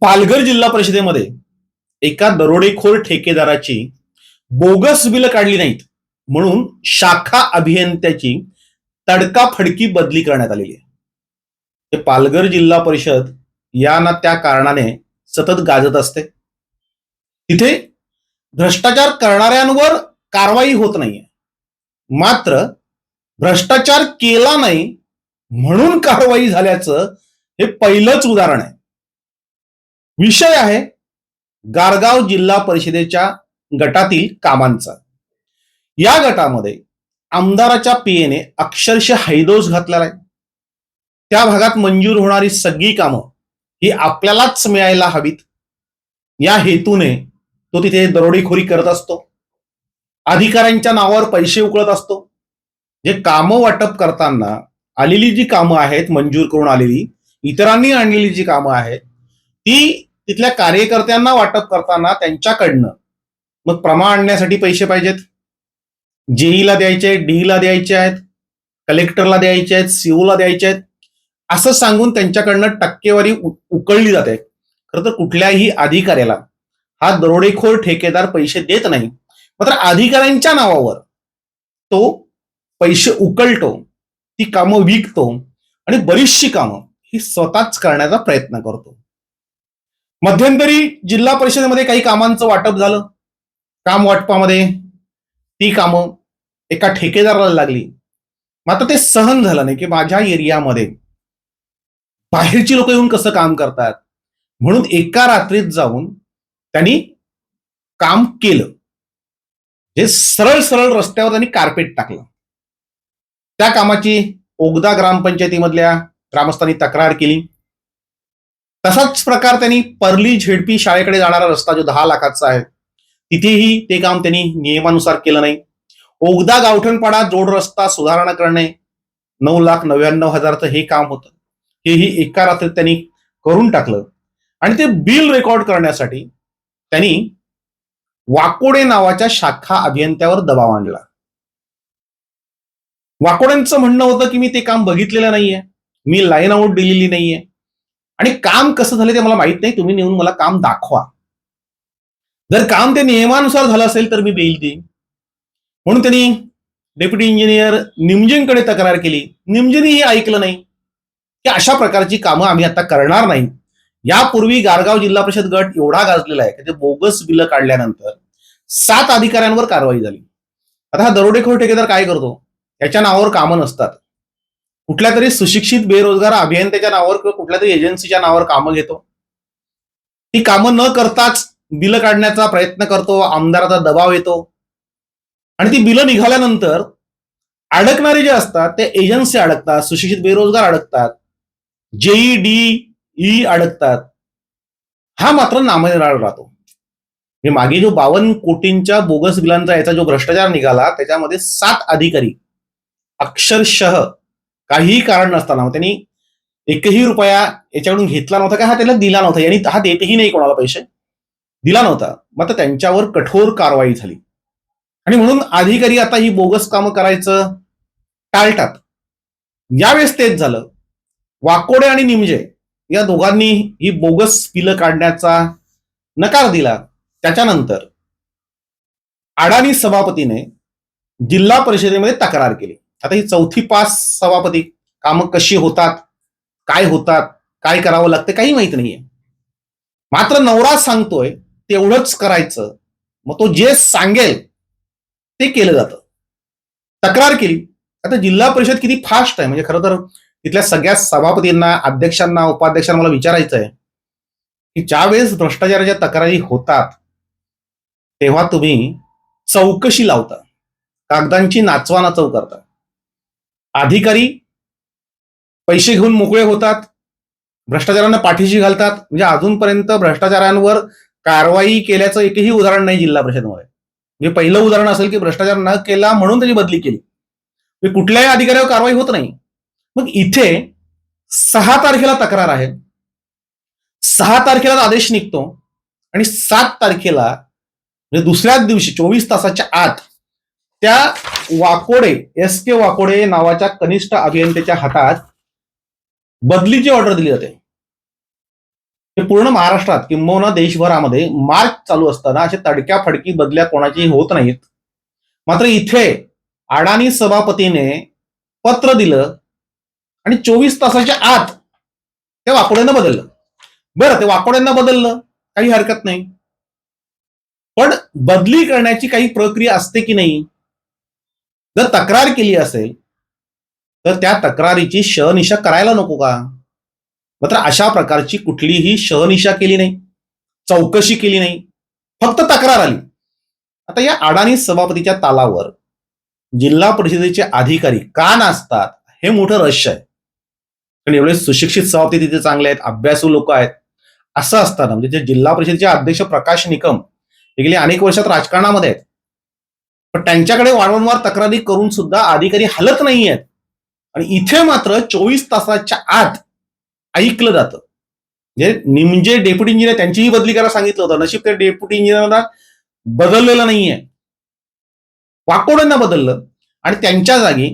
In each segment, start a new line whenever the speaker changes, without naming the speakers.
पालघर जिल्हा परिषदेमध्ये एका दरोडेखोर ठेकेदाराची बोगस बिलं काढली नाहीत म्हणून शाखा अभियंत्याची तडकाफडकी बदली करण्यात आलेली आहे. ते पालघर जिल्हा परिषद या ना त्या कारणाने सतत गाजत असते. तिथे भ्रष्टाचार करणाऱ्यांवर कारवाई होत नाहीये. मात्र भ्रष्टाचार केला नाही म्हणून कारवाई झाल्याचं हे पहिलंच उदाहरण आहे. विषय आहे गारगाव जिल्हा परिषदेच्या गटातील कामांचा. या गटामध्ये आमदाराच्या पीएने अक्षरशः हैदोस घातलेला आहे. त्या भागात मंजूर होणारी सगळी कामं ही आपल्यालाच मिळायला हवीत. या हेतूने तो तिथे दरोडेखोरी करत असतो. अधिकाऱ्यांच्या नावावर पैसे उकळत असतो. जे कामं वाटप करताना आलेली जी कामं आहेत मंजूर करून आलेली इतरांनी आणलेली जी कामं आहेत ती तिथल्या कार्यकर्त्यांना वाटप करताना त्यांच्याकडनं मग प्रमाण आणण्यासाठी पैसे पाहिजेत. जेईला द्यायचे आहेत डीईला द्यायचे आहेत कलेक्टरला द्यायचे आहेत सीओला द्यायचे आहेत. असं सांगून त्यांच्याकडनं टक्केवारी उकळली जाते. खरं तर कुठल्याही अधिकाऱ्याला हा दरोडेखोर ठेकेदार पैसे देत नाही. मात्र अधिकाऱ्यांच्या नावावर तो पैसे उकळतो ती कामं विकतो आणि बरीचशी कामं ही स्वतःच करण्याचा प्रयत्न करतो. मध्यंतरी जिल्हा परिषदेमध्ये काही कामांचं वाटप झालं. काम वाटपामध्ये ती कामं एका ठेकेदाराला लागली. मात्र ते सहन झालं नाही की माझ्या एरियामध्ये बाहेरची लोक येऊन कसं काम करतात? म्हणून एका रात्रीत जाऊन त्यांनी काम केलं. जे सरळ सरळ रस्त्यावर त्यांनी कार्पेट टाकलं. त्या कामाची ओगदा ग्रामपंचायतीमधल्या ग्रामस्थांनी तक्रार केली. तसाच प्रकार त्यांनी परली झेडपी शाळेकडे जाणारा रस्ता जो दहा लाखाचा आहे तिथेही ते काम त्यांनी नियमानुसार केलं नाही. ओगदा गावठणपाडा जोड रस्ता सुधारणा करणे नऊ लाख नव्याण्णव हजारचं हे काम होतं. हेही एका रात्रीत त्यांनी करून टाकलं. आणि ते बिल रेकॉर्ड करण्यासाठी त्यांनी वाकोडे नावाच्या शाखा अभियंत्यावर दबाव आणला. वाकोड्यांचं म्हणणं होतं की मी ते काम बघितलेलं नाहीये. मी लाईन आउट दिलेली नाहीये. आणि काम कसं झालं ते मला माहीत नाही. तुम्ही नेऊन मला काम दाखवा. जर काम ते नियमानुसार झालं असेल तर मी बेल देईन म्हणून त्यांनी डेप्युटी इंजिनियर निमजेंकडे तक्रार केली. निमजेनेही ऐकलं नाही. की अशा प्रकारची कामं आम्ही आता करणार नाही. यापूर्वी गारगाव जिल्हा परिषद गट एवढा गाजलेला आहे की ते बोगस बिलं काढल्यानंतर सात अधिकाऱ्यांवर कारवाई झाली. आता हा दरोडेखोर ठेकेदार काय करतो? याच्या नावावर कामं नसतात. कुठल्या तरी सुशिक्षित बेरोजगार अभियंत्याच्या नावावर किंवा कुठल्या तरी एजन्सीच्या नावावर कामं घेतो. ती कामं न करताच बिलं काढण्याचा प्रयत्न करतो आमदाराचा दबाव येतो. आणि ती बिलं निघाल्यानंतर अडकणारे जे असतात ते एजन्सी अडकतात सुशिक्षित बेरोजगार अडकतात जेई डी ई अडकतात. हा मात्र नामनिराळ राहतो. हे मागे जो बावन्न कोटींच्या बोगस बिलांचा याचा जो भ्रष्टाचार निघाला त्याच्यामध्ये सात अधिकारी अक्षरशः काहीही कारण नसताना त्यांनी एकही रुपया याच्याकडून घेतला नव्हता का? हा त्याला दिला नव्हता. यांनी हा देतही नाही कोणाला पैसे. दिला नव्हता. मात्र त्यांच्यावर कठोर कारवाई झाली. आणि म्हणून अधिकारी आता ही बोगस कामं करायचं टाळतात. यावेळेस तेच झालं. वाकोडे आणि निमजे या दोघांनी ही बोगस पिलं काढण्याचा नकार दिला. त्याच्यानंतर अडाणी सभापतीने जिल्हा परिषदेमध्ये तक्रार केली. आता ही चौथी पास सभापती कामं कशी होतात काय होतात काय करावं लागतं काही माहीत नाहीये. मात्र नवरा सांगतोय तेवढंच करायचं. मग तो जे सांगेल ते केलं जातं. तक्रार केली. आता जिल्हा परिषद किती फास्ट आहे. म्हणजे खरं तर तिथल्या सगळ्या सभापतींना अध्यक्षांना उपाध्यक्षांना मला विचारायचं आहे की ज्या वेळेस भ्रष्टाचाराच्या तक्रारी होतात तेव्हा तुम्ही चौकशी लावता. कागदांची नाचवा नाचव करता. अधिकारी पैसे घेऊन मोकळे होतात भ्रष्टाचारांना पाठीशी घालतात. म्हणजे अजूनपर्यंत भ्रष्टाचारांवर कारवाई केल्याचं एकही उदाहरण नाही जिल्हा परिषदमध्ये. म्हणजे पहिलं उदाहरण असेल की भ्रष्टाचार न केला म्हणून त्याची बदली केली. म्हणजे कुठल्याही अधिकाऱ्यावर कारवाई होत नाही. मग इथे सहा तारखेला तक्रार आहे. सहा तारखेला आदेश निघतो. आणि सात तारखेला म्हणजे दुसऱ्याच दिवशी चोवीस तासाच्या आत त्या वाकोडे एस के वाकोडे नावाच्या कनिष्ठ अभियंत्याच्या हातात बदलीची ऑर्डर दिली जाते. हे पूर्ण महाराष्ट्रात किंबहुना देशभरामध्ये मार्च चालू असताना असे तडक्या फडकी बदल्या कोणाची होत नाहीत. मात्र इथे अडाणी सभापतीने पत्र दिलं आणि चोवीस तासाच्या आत ते वाकोड्यांना बदललं. बरं ते वाकोड्यांना बदललं काही हरकत नाही. पण बदली करण्याची काही प्रक्रिया असते की नाही? जर तक्रार केली असेल तर त्या तक्रारीची शहनिशा करायला नको का? मात्र अशा प्रकारची कुठलीही शहनिशा केली नाही चौकशी केली नाही फक्त तक्रार आली. आता या अडाणी सभापतीच्या तालावर जिल्हा परिषदेचे अधिकारी का नाचतात हे मोठं रहस्य आहे. कारण एवढे सुशिक्षित सभापती तिथे चांगले आहेत अभ्यासू लोक आहेत. असं असताना म्हणजे जे जिल्हा परिषदेचे अध्यक्ष प्रकाश निकम हे गेली अनेक वर्षात राजकारणामध्ये आहेत. पण त्यांच्याकडे वारंवार तक्रारी करून सुद्धा अधिकारी हलत नाही आहेत आणि इथे मात्र चोवीस तासाच्या आत ऐकलं जातं. म्हणजे निमजे डेप्युटी इंजिनियर त्यांचीही बदली करायला सांगितलं होतं. नशीब त्या डेप्युटी इंजिनियरला बदललेलं नाहीये. वाकोड्यांना बदललं. आणि त्यांच्या जागी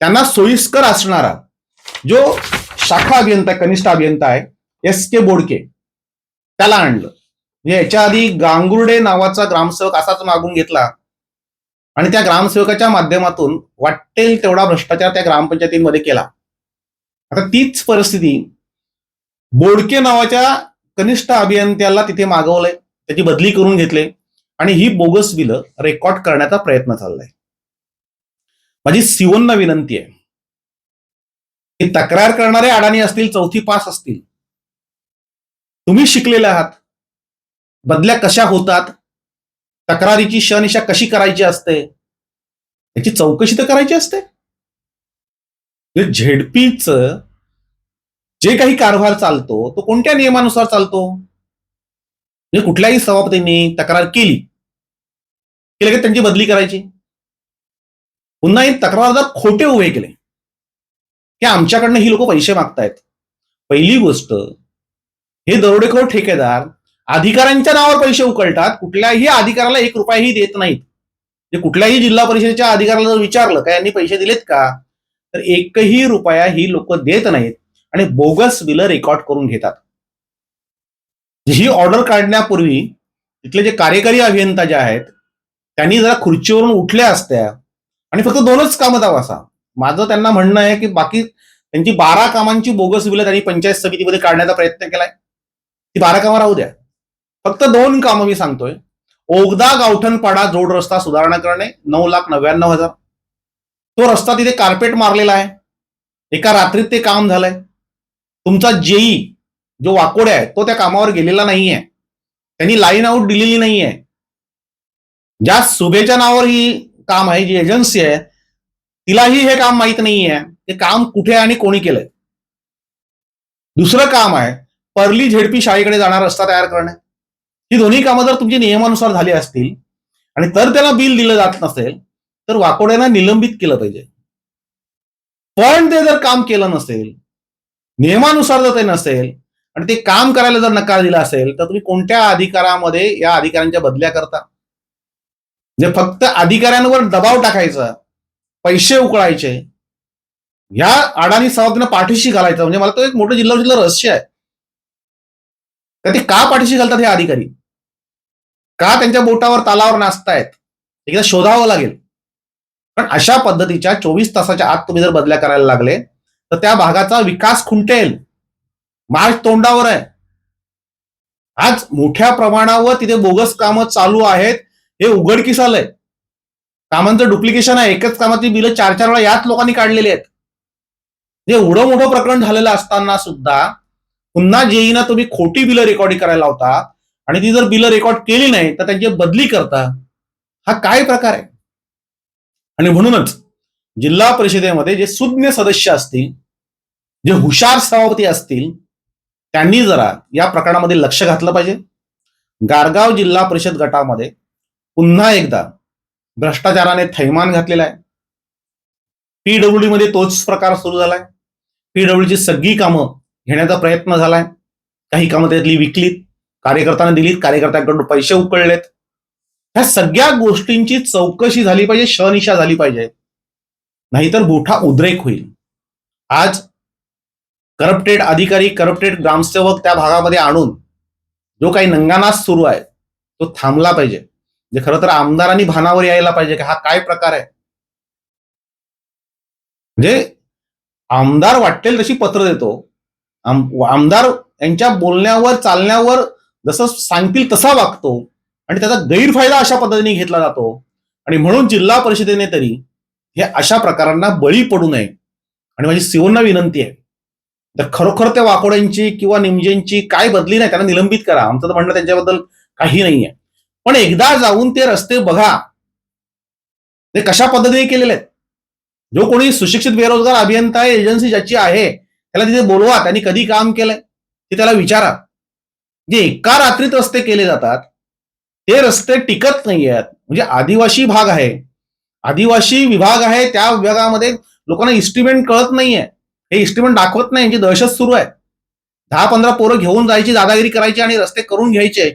त्यांना सोयीस्कर असणारा जो शाखा अभियंता कनिष्ठ अभियंता आहे एस के बोडके त्याला आणलं. म्हणजे याच्या आधी गांगुर्डे नावाचा ग्रामसेवक असाच मागून घेतला. आणि त्या ग्रामसेवकाच्या माध्यमातून वाटेल तेवढा भ्रष्टाचार त्या ग्रामपंचायतीमध्ये केला. आता तीच परिस्थिती बोडके नावाच्या कनिष्ठ अभियंत्याला तिथे मागवलंय. त्याची बदली करून घेतले आणि ही बोगस बिलं रेकॉर्ड करण्याचा प्रयत्न चाललाय. माझी सिवोंना विनंती आहे. की तक्रार करणारे अडाणी असतील चौथी पास असतील तुम्ही शिकलेले आहात. बदल्या कशा होतात? तक्रारीची शहनिशा कशी करायची असते? याची चौकशी तर करायची असते. झेडपीच जे काही कारभार चालतो तो कोणत्या नियमानुसार चालतो? म्हणजे कुठल्याही सभापतींनी तक्रार केली की लगेच त्यांची बदली करायची. पुन्हा हे तक्रारदार खोटे उभे केले. की आमच्याकडनं ही लोक पैसे मागतायत. पहिली गोष्ट हे दरोडेखोर ठेकेदार अधिकाऱ्यांच्या नावावर पैसे उकळतात कुठल्याही अधिकाऱ्याला एक रुपयाही देत नाहीत. जे कुठल्याही जिल्हा परिषदेच्या अधिकाऱ्याला जर विचारलं का यांनी पैसे दिलेत का? तर एकही रुपया ही लोक देत नाहीत आणि बोगस बिलं रेकॉर्ड करून घेतात. ही ऑर्डर काढण्यापूर्वी तिथले जे कार्यकारी अभियंता जे आहेत त्यांनी जरा खुर्चीवरून उठल्या असत्या आणि फक्त दोनच कामं दावा असा. माझं त्यांना म्हणणं आहे की बाकी त्यांची बारा कामांची बोगस बिलं त्यांनी पंचायत समितीमध्ये काढण्याचा प्रयत्न केलाय. ती बारा कामं राहू द्या. फक्त दोन कामं मी सांगतोय. ओगदा गावठणपाडा जोड रस्ता सुधारणा करणे नऊ लाख नव्याण्णव हजार. तो रस्ता तिथे कार्पेट मारलेला आहे. एका रात्रीत ते काम झालंय. तुमचा जेई जो वाकोडे आहे तो त्या कामावर गेलेला नाहीये. त्यांनी लाईन आऊट दिलेली नाहीये. ज्या सुभेच्या नावावर ही काम आहे जी एजन्सी आहे तिलाही हे काम माहीत नाहीये. ते काम कुठे आणि कोणी केलंय? दुसरं काम आहे परली झेडपी शाळेकडे जाणारा रस्ता तयार करणे. ही दोन्ही कामं जर तुमची नियमानुसार झाली असतील आणि तर त्याला बिल दिलं जात नसेल तर वाकोड्यांना निलंबित केलं पाहिजे. पण ते जर काम केलं नसेल नियमानुसार जर ते नसेल आणि ते काम करायला जर नकार दिला असेल तर तुम्ही कोणत्या अधिकारामध्ये या अधिकाऱ्यांच्या बदल्या करता? जे फक्त अधिकाऱ्यांवर दबाव टाकायचा पैसे उकळायचे या अडाणी सभापतीनं पाठीशी घालायचं म्हणजे मला तो एक मोठं जिल्हा जिल्हा रहस्य आहे. तर ते का पाठीशी घालतात हे अधिकारी? का त्यांच्या बोटावर तालावर नाचतायत? एकदा शोधावं लागेल. पण अशा पद्धतीच्या चोवीस तासाच्या आत तुम्ही जर बदल्या करायला लागले तर त्या भागाचा विकास खुंटेल. मार्च तोंडावर आहे. आज मोठ्या प्रमाणावर तिथे बोगस कामं चालू आहेत. हे उघडकीस आलंय कामांचं डुप्लिकेशन आहे. एकच कामाची बिलं चार चार वेळा याच लोकांनी काढलेली आहेत. जे एवढं मोठं प्रकरण झालेलं असताना सुद्धा पुन्हा जेईना तुम्ही खोटी बिलं रेकॉर्डिंग करायला होता आणि ती जर बिलं रेकॉर्ड केली नाही तर त्यांची बदली करता हा काय प्रकार आहे? आणि म्हणूनच जिल्हा परिषदेमध्ये जे सुज्ञ सदस्य असतील जे हुशार सभापती असतील त्यांनी जरा या प्रकरणामध्ये लक्ष घातलं पाहिजे. गारगाव जिल्हा परिषद गटामध्ये पुन्हा एकदा भ्रष्टाचाराने थैमान घातलेला आहे. पीडब्ल्यूडी मध्ये तोच प्रकार सुरू झालाय. पीडब्ल्यूची सगळी कामं घेण्याचा प्रयत्न झालाय. काही कामं त्यातली विकलीत. कार्यकर्त्यांना दिलीत कार्यकर्त्यांकडून पैसे उकळलेत. ह्या सगळ्या गोष्टींची चौकशी झाली पाहिजे शनिशा झाली पाहिजे. नाहीतर मोठा उद्रेक होईल. आज करप्टेड अधिकारी करप्टेड ग्रामसेवक त्या भागामध्ये आणून जो काही नंगानाच सुरू आहे तो थांबला पाहिजे. म्हणजे खरं तर आमदारांनी भानावर यायला पाहिजे की हा काय प्रकार आहे? म्हणजे आमदार वाटेल तशी पत्र देतो. आमदार यांच्या बोलण्यावर चालण्यावर जसं सांगतील तसा वागतो आणि त्याचा गैरफायदा अशा पद्धतीने घेतला जातो. आणि म्हणून जिल्हा परिषदेने तरी हे अशा प्रकारांना बळी पडू नये. आणि माझी सिवोंना विनंती आहे. तर खरोखर त्या वाकोड्यांची किंवा निमजेंची काय बदली नाही त्यांना निलंबित करा. आमचं तर म्हणणं त्यांच्याबद्दल काही नाही आहे पण एकदा जाऊन ते रस्ते बघा. ते कशा पद्धतीने केलेले आहेत? जो कोणी सुशिक्षित बेरोजगार अभियंता एजन्सी ज्याची आहे त्याला तिथे बोलवा. त्यांनी कधी काम केलंय? ते त्याला विचारा. जे एका रात्रीत रस्ते केले जातात ते रस्ते टिकत नाही आहेत म्हणजे आदिवासी भाग आहे. आदिवासी विभाग आहे त्या विभागामध्ये लोकांना इस्टिमेंट कळत नाहीये. हे इस्टिमेंट दाखवत नाही यांची दहशत सुरू आहे. दहा पंधरा पोरं घेऊन जायची दादागिरी करायची आणि रस्ते करून घ्यायचे.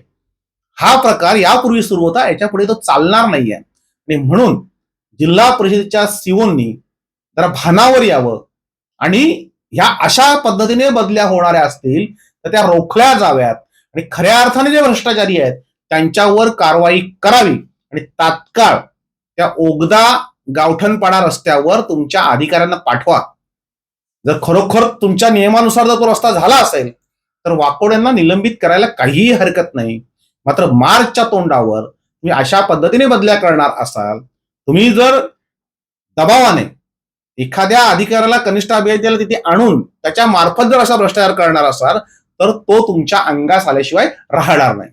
हा प्रकार यापूर्वी सुरू होता याच्यापुढे तो चालणार नाहीये. आणि म्हणून जिल्हा परिषदेच्या सीओंनी जरा भानावर यावं. आणि ह्या अशा पद्धतीने बदल्या होणाऱ्या असतील तर त्या रोखल्या जाव्यात. आणि खऱ्या अर्थाने जे भ्रष्टाचारी आहेत त्यांच्यावर कारवाई करावी. आणि तात्काळ त्या ओगदा गावठणपाडा रस्त्यावर तुमच्या अधिकाऱ्यांना पाठवा. जर खरोखर तुमच्या नियमानुसार जर तो रस्ता झाला असेल तर वाकोड्यांना निलंबित करायला काहीही हरकत नाही. मात्र मार्चच्या तोंडावर तुम्ही अशा पद्धतीने बदल्या करणार असाल तुम्ही जर दबावाने एखाद्या अधिकाऱ्याला कनिष्ठ अभियंत्याला तिथे आणून त्याच्या मार्फत जर असा भ्रष्टाचार करणार असाल तर तो तुमच्या अंगास आल्याशिवाय राहणार नाही.